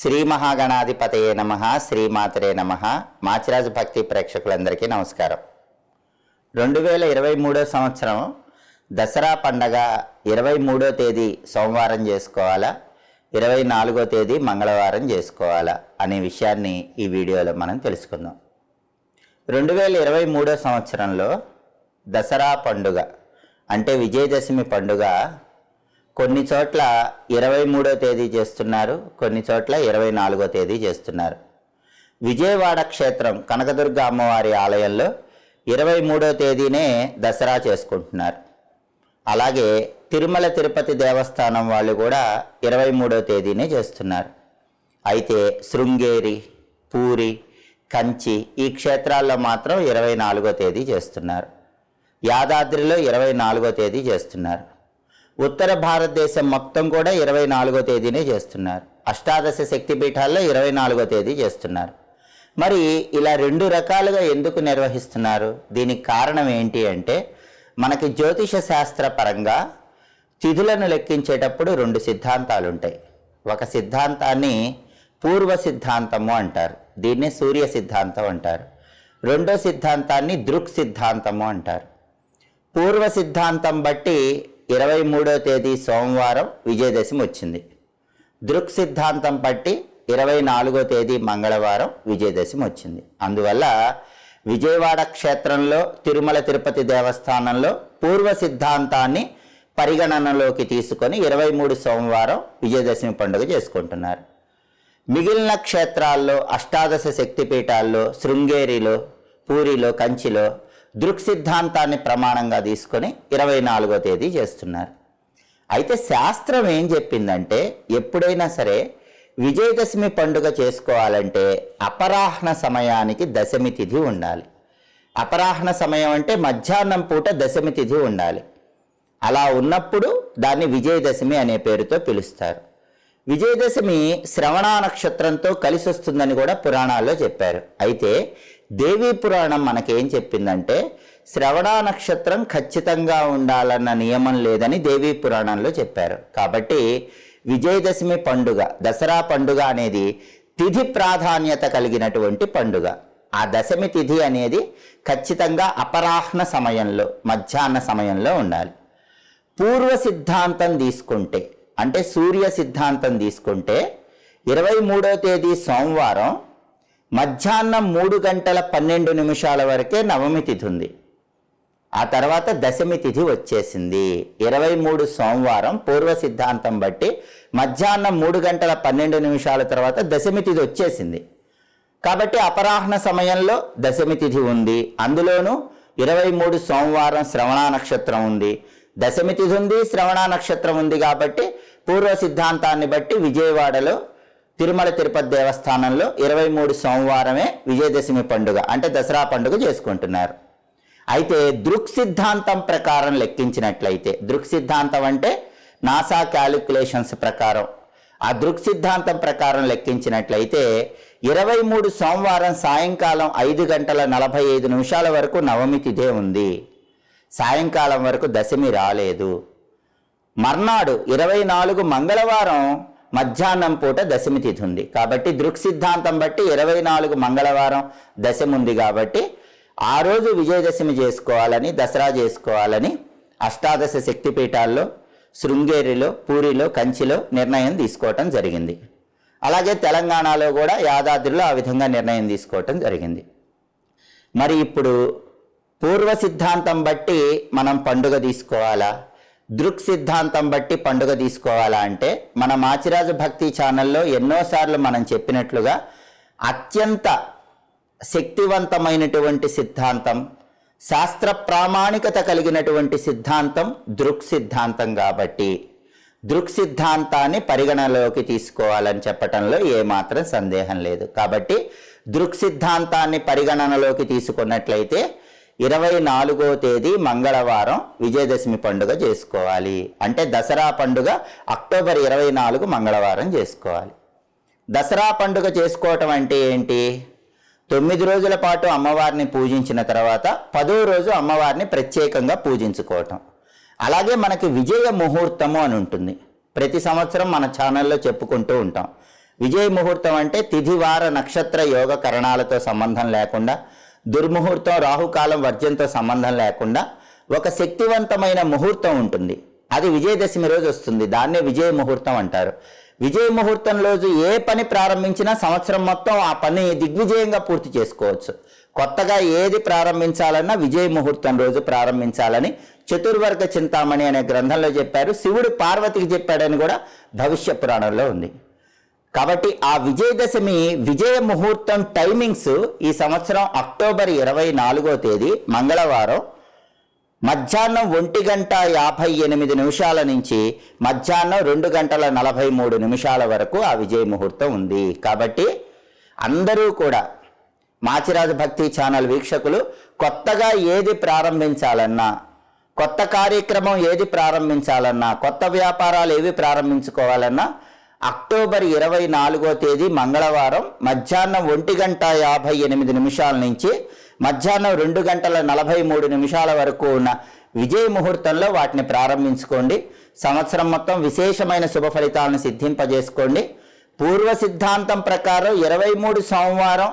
శ్రీ మహాగణాధిపతయే నమ శ్రీమాతరే నమ. మాచిరాజు భక్తి ప్రేక్షకులందరికీ నమస్కారం. రెండు వేల ఇరవై మూడో సంవత్సరం దసరా పండగ ఇరవై మూడో తేదీ సోమవారం చేసుకోవాలా? ఇరవై నాలుగో తేదీ మంగళవారం చేసుకోవాలా? అనే విషయాన్ని ఈ వీడియోలో మనం తెలుసుకుందాం. రెండు వేల ఇరవై మూడో సంవత్సరంలో దసరా పండుగ అంటే విజయదశమి పండుగ కొన్ని చోట్ల ఇరవై మూడో తేదీ చేస్తున్నారు కొన్ని చోట్ల ఇరవై నాలుగో తేదీ చేస్తున్నారు. విజయవాడ క్షేత్రం కనకదుర్గ అమ్మవారి ఆలయంలో ఇరవై మూడో తేదీనే దసరా చేసుకుంటున్నారు. అలాగే తిరుమల తిరుపతి దేవస్థానం వాళ్ళు కూడా ఇరవై మూడో తేదీనే చేస్తున్నారు. అయితే శృంగేరి పూరి కంచి ఈ క్షేత్రాల్లో మాత్రం ఇరవై నాలుగో తేదీ చేస్తున్నారు. యాదాద్రిలో ఇరవై నాలుగో తేదీ చేస్తున్నారు. ఉత్తర భారతదేశం మొత్తం కూడా ఇరవై నాలుగో తేదీనే చేస్తున్నారు. అష్టాదశ శక్తిపీఠాల్లో ఇరవై నాలుగో తేదీ చేస్తున్నారు. మరి ఇలా రెండు రకాలుగా ఎందుకు నిర్వహిస్తున్నారు? దీనికి కారణం ఏంటి అంటే మనకి జ్యోతిష శాస్త్ర పరంగా తిథులను లెక్కించేటప్పుడు రెండు సిద్ధాంతాలు ఉంటాయి ఒక సిద్ధాంతాన్ని పూర్వ సిద్ధాంతము అంటారు. దీన్నే సూర్య సిద్ధాంతం అంటారు. రెండో సిద్ధాంతాన్ని దృక్ సిద్ధాంతము అంటారు. పూర్వ సిద్ధాంతం బట్టి ఇరవై మూడో తేదీ సోమవారం విజయదశమి వచ్చింది. దృక్ సిద్ధాంతం పట్టి ఇరవై నాలుగో తేదీ మంగళవారం విజయదశమి వచ్చింది. అందువల్ల విజయవాడ క్షేత్రంలో తిరుమల తిరుపతి దేవస్థానంలో పూర్వ సిద్ధాంతాన్ని పరిగణనలోకి తీసుకొని ఇరవై మూడు సోమవారం విజయదశమి పండుగ చేసుకుంటున్నారు. మిగిలిన క్షేత్రాల్లో అష్టాదశ శక్తిపీఠాల్లో శృంగేరిలో పూరిలో కంచిలో దృక్ సిద్ధాంతాన్ని ప్రమాణంగా తీసుకొని ఇరవై నాలుగో తేదీ చేస్తున్నారు. అయితే శాస్త్రం ఏం చెప్పిందంటే ఎప్పుడైనా సరే విజయదశమి పండుగ చేసుకోవాలంటే అపరాహ్న సమయానికి దశమి తిథి ఉండాలి. అపరాహ్న సమయం అంటే మధ్యాహ్నం పూట దశమి తిథి ఉండాలి. అలా ఉన్నప్పుడు దాన్ని విజయదశమి అనే పేరుతో పిలుస్తారు. విజయదశమి శ్రవణ నక్షత్రంతో కలిసి వస్తుందని కూడా పురాణాల్లో చెప్పారు. అయితే దేవీ పురాణం మనకేం చెప్పిందంటే శ్రవణ నక్షత్రం ఖచ్చితంగా ఉండాలన్న నియమం లేదని దేవీ పురాణంలో చెప్పారు. కాబట్టి విజయదశమి పండుగ దసరా పండుగ అనేది తిథి ప్రాధాన్యత కలిగినటువంటి పండుగ. ఆ దశమి తిథి అనేది ఖచ్చితంగా అపరాహ్న సమయంలో మధ్యాహ్న సమయంలో ఉండాలి. పూర్వ సిద్ధాంతం తీసుకుంటే అంటే సూర్య సిద్ధాంతం తీసుకుంటే ఇరవై మూడో తేదీ సోమవారం మధ్యాహ్నం మూడు గంటల పన్నెండు నిమిషాల వరకే నవమి తిథి ఉంది. ఆ తర్వాత దశమి తిథి వచ్చేసింది. ఇరవై మూడు సోమవారం పూర్వ సిద్ధాంతం బట్టి మధ్యాహ్నం మూడు గంటల పన్నెండు నిమిషాల తర్వాత దశమి తిథి వచ్చేసింది. కాబట్టి అపరాహ్న సమయంలో దశమి తిథి ఉంది. అందులోనూ ఇరవై మూడు సోమవారం శ్రవణ నక్షత్రం ఉంది. దశమి తిథి ఉంది శ్రవణ నక్షత్రం ఉంది కాబట్టి పూర్వ సిద్ధాంతాన్ని బట్టి విజయవాడలో తిరుమల తిరుపతి దేవస్థానంలో ఇరవై మూడు సోమవారమే విజయదశమి పండుగ అంటే దసరా పండుగ చేసుకుంటున్నారు. అయితే దృక్ సిద్ధాంతం ప్రకారం లెక్కించినట్లయితే దృక్ సిద్ధాంతం అంటే నాసా క్యాలిక్యులేషన్స్ ప్రకారం. ఆ దృక్ సిద్ధాంతం ప్రకారం లెక్కించినట్లయితే ఇరవై మూడు సోమవారం సాయంకాలం ఐదు గంటల నలభై ఐదు నిమిషాల వరకు నవమి తిథే ఉంది. సాయంకాలం వరకు దశమి రాలేదు. మర్నాడు ఇరవై నాలుగు మంగళవారం మధ్యాహ్నం పూట దశమి తిథి ఉంది. కాబట్టి దృక్ సిద్ధాంతం బట్టి ఇరవై నాలుగు మంగళవారం దశమి ఉంది కాబట్టి ఆ రోజు విజయదశమి చేసుకోవాలని దసరా చేసుకోవాలని అష్టాదశ శక్తిపీఠాల్లో శృంగేరిలో పూరిలో కంచిలో నిర్ణయం తీసుకోవటం జరిగింది. అలాగే తెలంగాణలో కూడా యాదాద్రిలో ఆ విధంగా నిర్ణయం తీసుకోవటం జరిగింది. మరి ఇప్పుడు పూర్వ సిద్ధాంతం బట్టి మనం పండుగ తీసుకోవాలా? దృక్ సిద్ధాంతం బట్టి పండుగ తీసుకోవాలా అంటే మన మాచిరాజు భక్తి ఛానల్లో ఎన్నోసార్లు మనం చెప్పినట్లుగా అత్యంత శక్తివంతమైనటువంటి సిద్ధాంతం శాస్త్ర ప్రామాణికత కలిగినటువంటి సిద్ధాంతం దృక్ సిద్ధాంతం కాబట్టి దృక్ సిద్ధాంతాన్ని పరిగణలోకి తీసుకోవాలని చెప్పటంలో ఏమాత్రం సందేహం లేదు. కాబట్టి దృక్ సిద్ధాంతాన్ని పరిగణనలోకి తీసుకున్నట్లయితే ఇరవై నాలుగో తేదీ మంగళవారం విజయదశమి పండుగ చేసుకోవాలి. అంటే దసరా పండుగ అక్టోబర్ ఇరవై నాలుగు మంగళవారం చేసుకోవాలి. దసరా పండుగ చేసుకోవటం అంటే ఏంటి? తొమ్మిది రోజుల పాటు అమ్మవారిని పూజించిన తర్వాత పదో రోజు అమ్మవారిని ప్రత్యేకంగా పూజించుకోవటం. అలాగే మనకి విజయ ముహూర్తము అని ఉంటుంది. ప్రతి సంవత్సరం మన ఛానల్లో చెప్పుకుంటూ ఉంటాం. విజయ ముహూర్తం అంటే తిథివార నక్షత్ర యోగ కరణాలతో సంబంధం లేకుండా దుర్ముహూర్తం రాహుకాలం వర్జంతో సంబంధం లేకుండా ఒక శక్తివంతమైన ముహూర్తం ఉంటుంది. అది విజయదశమి రోజు వస్తుంది. దాన్నే విజయ ముహూర్తం అంటారు. విజయ ముహూర్తం రోజు ఏ పని ప్రారంభించినా సంవత్సరం మొత్తం ఆ పని దిగ్విజయంగా పూర్తి చేసుకోవచ్చు. కొత్తగా ఏది ప్రారంభించాలన్నా విజయ ముహూర్తం రోజు ప్రారంభించాలని చతుర్వర్గ చింతామణి అనే గ్రంథంలో చెప్పారు. శివుడు పార్వతికి చెప్పాడని కూడా భవిష్య పురాణంలో ఉంది. కాబట్టి ఆ విజయదశమి విజయ ముహూర్తం టైమింగ్స్ ఈ సంవత్సరం అక్టోబర్ ఇరవై నాలుగో తేదీ మంగళవారం మధ్యాహ్నం ఒంటి గంట యాభై ఎనిమిది నిమిషాల నుంచి మధ్యాహ్నం రెండు గంటల నలభై మూడు నిమిషాల వరకు ఆ విజయ ముహూర్తం ఉంది. కాబట్టి అందరూ కూడా మాచిరాజు భక్తి ఛానల్ వీక్షకులు కొత్తగా ఏది ప్రారంభించాలన్నా కొత్త కార్యక్రమం ఏది ప్రారంభించాలన్నా కొత్త వ్యాపారాలు ఏవి ప్రారంభించుకోవాలన్నా అక్టోబర్ ఇరవై నాలుగో తేదీ మంగళవారం మధ్యాహ్నం ఒంటి గంట యాభై ఎనిమిది నిమిషాల నుంచి మధ్యాహ్నం రెండు గంటల నలభై మూడు నిమిషాల వరకు ఉన్న విజయ ముహూర్తంలో వాటిని ప్రారంభించుకోండి. సంవత్సరం మొత్తం విశేషమైన శుభ ఫలితాలను సిద్ధింపజేసుకోండి. పూర్వ సిద్ధాంతం ప్రకారం ఇరవై మూడు సోమవారం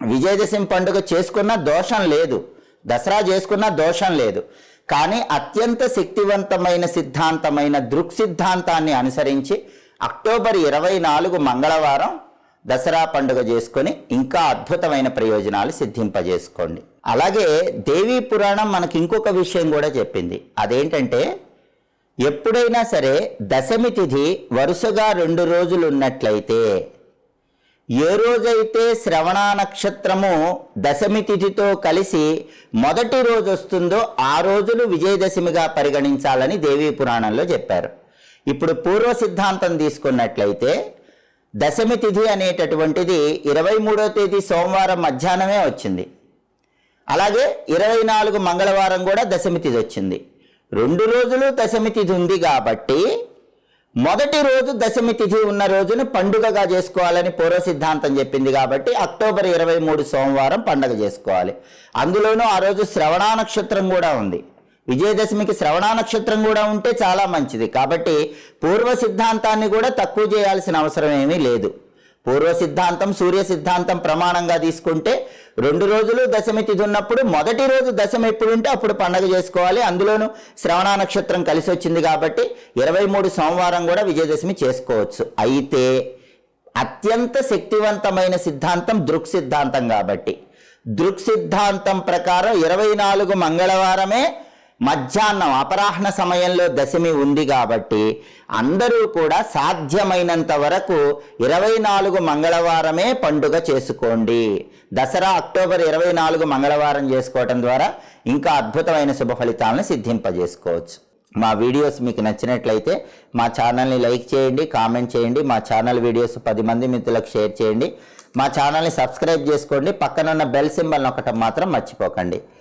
విజయదశమి పండుగ చేసుకున్న దోషం లేదు. దసరా చేసుకున్న దోషం లేదు. కానీ అత్యంత శక్తివంతమైన సిద్ధాంతమైన దృక్ సిద్ధాంతాన్ని అనుసరించి అక్టోబర్ ఇరవై నాలుగు మంగళవారం దసరా పండుగ చేసుకొని ఇంకా అద్భుతమైన ప్రయోజనాలు సిద్ధింపజేసుకోండి. అలాగే దేవీ పురాణం మనకి ఇంకొక విషయం కూడా చెప్పింది. అదేంటంటే ఎప్పుడైనా సరే దశమి తిథి వరుసగా రెండు రోజులు ఉన్నట్లయితే ఏ రోజైతే శ్రవణ నక్షత్రము దశమి తిథితో కలిసి మొదటి రోజు వస్తుందో ఆ రోజులు విజయదశమిగా పరిగణించాలని దేవీ పురాణంలో చెప్పారు. ఇప్పుడు పూర్వ సిద్ధాంతం తీసుకున్నట్లయితే దశమి తిథి అనేటటువంటిది ఇరవై మూడో తేదీ సోమవారం మధ్యాహ్నమే వచ్చింది. అలాగే ఇరవై నాలుగు మంగళవారం కూడా దశమి తిథి వచ్చింది. రెండు రోజులు దశమి తిథి ఉంది కాబట్టి మొదటి రోజు దశమి తిథి ఉన్న రోజును పండుగగా చేసుకోవాలని పూర్వ సిద్ధాంతం చెప్పింది కాబట్టి అక్టోబర్ ఇరవై మూడు సోమవారం పండుగ చేసుకోవాలి. అందులోనూ ఆ రోజు శ్రవణ నక్షత్రం కూడా ఉంది. విజయదశమికి శ్రవణ నక్షత్రం కూడా ఉంటే చాలా మంచిది. కాబట్టి పూర్వ సిద్ధాంతాన్ని కూడా తక్కువ చేయాల్సిన అవసరం ఏమీ లేదు. పూర్వ సిద్ధాంతం సూర్య సిద్ధాంతం ప్రమాణంగా తీసుకుంటే రెండు రోజులు దశమి తిథి ఉన్నప్పుడు మొదటి రోజు దశమి ఎప్పుడు ఉంటే అప్పుడు పండగ చేసుకోవాలి. అందులోనూ శ్రవణ నక్షత్రం కలిసి వచ్చింది కాబట్టి ఇరవై మూడు సోమవారం కూడా విజయదశమి చేసుకోవచ్చు. అయితే అత్యంత శక్తివంతమైన సిద్ధాంతం దృక్ సిద్ధాంతం కాబట్టి. దృక్ సిద్ధాంతం ప్రకారం ఇరవై నాలుగు మంగళవారమే మధ్యాహ్నం అపరాహ్న సమయంలో దశమి ఉంది కాబట్టి అందరూ కూడా సాధ్యమైనంత వరకు ఇరవై నాలుగు మంగళవారమే పండుగ చేసుకోండి. దసరా అక్టోబర్ ఇరవై నాలుగు మంగళవారం చేసుకోవటం ద్వారా ఇంకా అద్భుతమైన శుభ ఫలితాలను సిద్ధింపజేసుకోవచ్చు. మా వీడియోస్ మీకు నచ్చినట్లయితే మా ఛానల్ని లైక్ చేయండి కామెంట్ చేయండి మా ఛానల్ వీడియోస్ పది మంది మిత్రులకు షేర్ చేయండి. మా ఛానల్ని సబ్స్క్రైబ్ చేసుకోండి పక్కనున్న బెల్ సింబల్ ఒకటి మాత్రం మర్చిపోకండి.